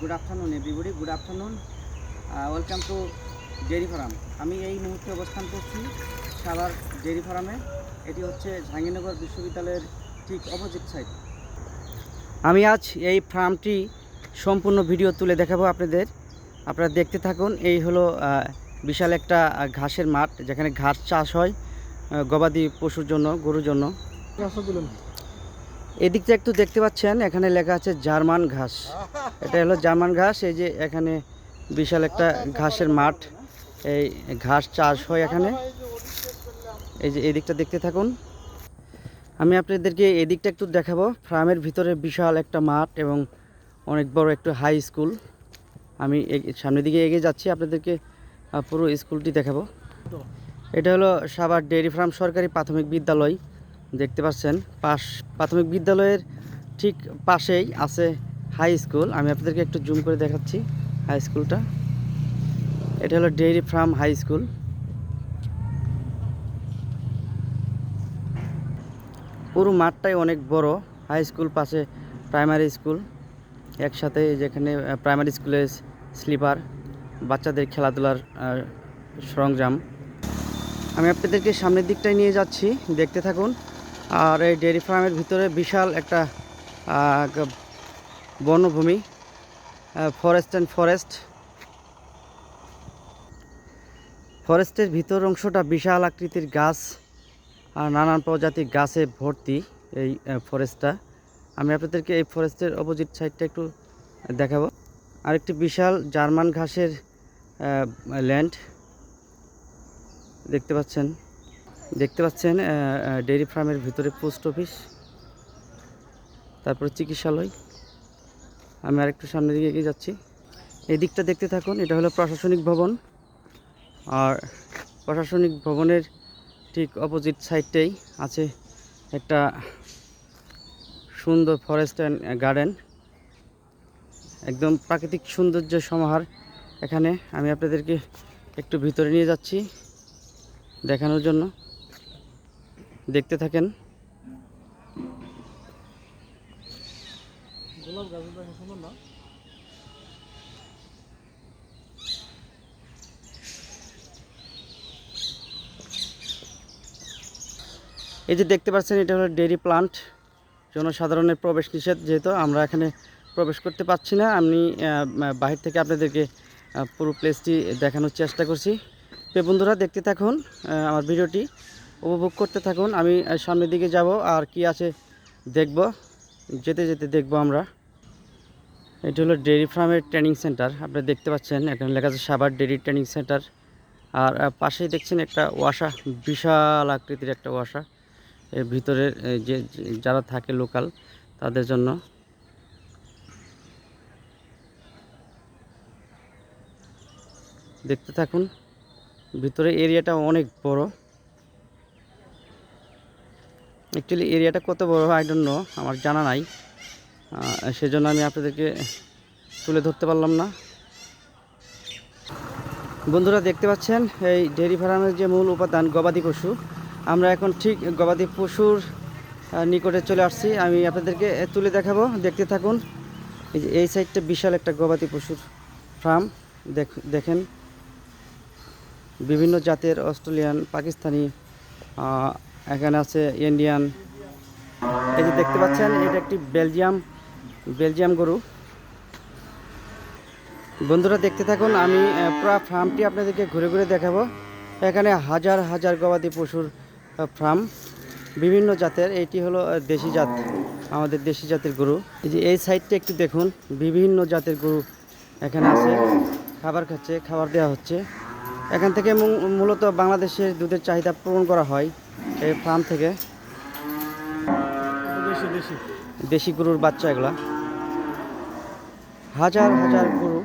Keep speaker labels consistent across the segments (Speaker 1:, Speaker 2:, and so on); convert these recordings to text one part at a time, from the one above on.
Speaker 1: Good afternoon everybody good afternoon welcome to dairy farm আমি এই মুহূর্তে অবস্থান করছি সাভার ডেয়ারি ফার্মে এটি হচ্ছে জাহাঙ্গীরনগর বিশ্ববিদ্যালয়ের ঠিক অপোজিট সাইড আমি আজ এই ফার্মটি সম্পূর্ণ ভিডিও তুলে দেখাবো আপনাদের। আপনারা দেখতে থাকুন, এই হলো বিশাল একটা ঘাসের মাঠ, যেখানে ঘাস চাষ হয় গবাদি পশুর জন্য, গরুর জন্য। এদিকটা একটু দেখতে পাচ্ছেন, এখানে লেখা আছে জার্মান ঘাস। এটা হলো জার্মান ঘাস, এই যে এখানে বিশাল একটা ঘাসের মাঠ। এই ঘাস চাষ হয় এখানে। এই যে এদিকটা দেখতে থাকুন। আমি আপনাদেরকে এদিকটা একটু দেখাবো। ফার্মের ভিতরে বিশাল একটা মাঠ এবং অনেক বড় একটু হাই স্কুল। আমি সামনের দিকে এগিয়ে যাচ্ছি, আপনাদেরকে পুরো স্কুলটি দেখাবো। এটা হলো সাবার ডেয়ারি ফার্ম সরকারি প্রাথমিক বিদ্যালয়। দেখতে পাচ্ছেন, পাশ, প্রাথমিক বিদ্যালয়ের ঠিক পাশেই আছে হাই স্কুল আমি আপনাদেরকে একটু জুম করে দেখাচ্ছি হাই স্কুলটা এটা হলো ডেইরি ফার্ম হাই স্কুল পুরো মাঠটাই অনেক বড় হাই স্কুল পাশে প্রাইমারি স্কুল একসাথে যেখানে প্রাইমারি স্কুলের স্লিপার বাচ্চাদের খেলাধুলার সরঞ্জাম। আমি আপনাদেরকে সামনের দিকটায় নিয়ে যাচ্ছি, দেখতে থাকুন। আর এই ডেয়ারি ফার্মের ভিতরে বিশাল একটা বনভূমি ফরেস্ট অ্যান্ড ফরেস্ট ফরেস্টের ভিতর অংশটা বিশাল আকৃতির গাছ, আর নানান প্রজাতির গাছে ভর্তি এই ফরেস্টটা আমি আপনাদেরকে এই ফরেস্টের অপোজিট সাইডটা একটু দেখাবো। আরেকটি বিশাল জার্মান ঘাসের ল্যান্ড দেখতে পাচ্ছেন। দেখতে পাচ্ছেন ডেয়ারি ফার্মের ভিতরে পোস্ট অফিস, তারপরে চিকিৎসালয়। আমি আরেকটু সামনের দিকে এগিয়ে যাচ্ছি। এই দিকটা দেখতে থাকুন, এটা হলো প্রশাসনিক ভবন। আর প্রশাসনিক ভবনের ঠিক অপোজিট সাইডটাই আছে একটা সুন্দর ফরেস্ট অ্যান্ড গার্ডেন। একদম প্রাকৃতিক সৌন্দর্য সমাহার এখানে। আমি আপনাদেরকে একটু ভিতরে নিয়ে যাচ্ছি দেখানোর জন্য। দেখতে থাকেন। এই যে দেখতে পাচ্ছেন এটা হলো ডেয়ারি প্লান্ট। জনসাধারণের প্রবেশ নিষেধ যেহেতু আমরা এখানে প্রবেশ করতে পারছি না। আমি বাহির থেকে আপনাদেরকে পুরো প্লেসটি দেখানোর চেষ্টা করছি। তো বন্ধুরা দেখতে থাকুন আমার ভিডিওটি। উপভোগ করতে থাকুন। আমি সামনের দিকে যাব আর কি আছে দেখব। যেতে যেতে দেখব আমরা। এটি হলো ডেয়ারি ফার্মের ট্রেনিং সেন্টার। আপনারা দেখতে পাচ্ছেন, এখানে লেখা আছে সাবার ডেয়ারি ট্রেনিং সেন্টার। আর পাশেই দেখছেন একটা ওয়াসা, বিশাল আকৃতির একটা ওয়াসা। এর ভিতরের যে- যারা থাকে লোকাল, তাদের জন্য। দেখতে থাকুন, ভিতরে এরিয়াটা অনেক বড়। অ্যাকচুয়ালি এরিয়াটা কত বড় আই ডোন্ট নো আমার জানা নাই। সেজন্য আমি আপনাদেরকে তুলে ধরতে পারলাম না। বন্ধুরা, দেখতে পাচ্ছেন, এই ডেয়ারি ফার্মের যে মূল উপাদান, গবাদি পশু। আমরা এখন ঠিক গবাদি পশুর নিকটে চলে আসছি। আমি আপনাদেরকে তুলে দেখাবো। দেখতে থাকুন। এই যে, এই সাইডটা বিশাল একটা গবাদি পশুর ফার্ম। দেখ, দেখেন। বিভিন্ন জাতের অস্ট্রেলিয়ান, পাকিস্তানি এখানে আছে ইন্ডিয়ান এই যে দেখতে পাচ্ছেন, এটা একটি বেলজিয়াম বেলজিয়াম গরু। বন্ধুরা দেখতে থাকুন, আমি পুরো ফার্মটি আপনাদেরকে ঘুরে ঘুরে দেখাবো। এখানে হাজার হাজার গবাদি পশুর ফার্ম বিভিন্ন জাতের এটি হলো দেশি জাত, আমাদের দেশি জাতের গরু। এই যে এই সাইডটা একটু দেখুন, বিভিন্ন জাতের গরু এখানে আছে। খাবার খাচ্ছে, খাবার দেওয়া হচ্ছে। এখান থেকে মূলত বাংলাদেশের দুধের চাহিদা পূরণ করা হয়। এই ফার্ম থেকে। দেশি গরুর বাচ্চা এগুলা। হাজার হাজার গরু।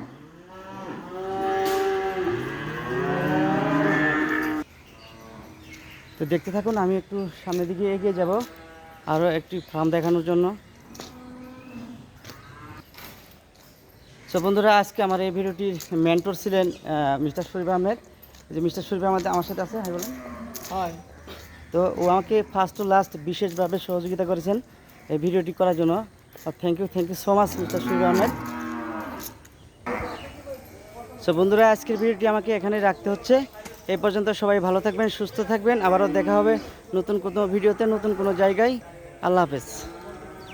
Speaker 1: তো দেখতে থাকুন আমি একটু সামনের দিকে এগিয়ে যাব আরও একটি ফার্ম দেখানোর জন্য। সো বন্ধুরা আজকে আমার এই ভিডিওটির মেন্টর ছিলেন মিস্টার শরীফ আহমেদ। যে মিস্টার শরীফ আহমেদ আমার সাথে আছে হাই বলেন।
Speaker 2: হাই
Speaker 1: তো ও আমাকে ফার্স্ট টু লাস্ট বিশেষভাবে সহযোগিতা করেছেন এই ভিডিওটি করার জন্য। Thank you thank you so much mister Sharif Ahmed so বন্ধুরা, আজকের ভিডিওটি আমাকে এখানে রাখতে হচ্ছে। এই পর্যন্ত সবাই ভালো থাকবেন, সুস্থ থাকবেন। আবারও দেখা হবে নতুন কোনো ভিডিওতে, নতুন কোনো জায়গায়। আল্লাহ হাফেজ।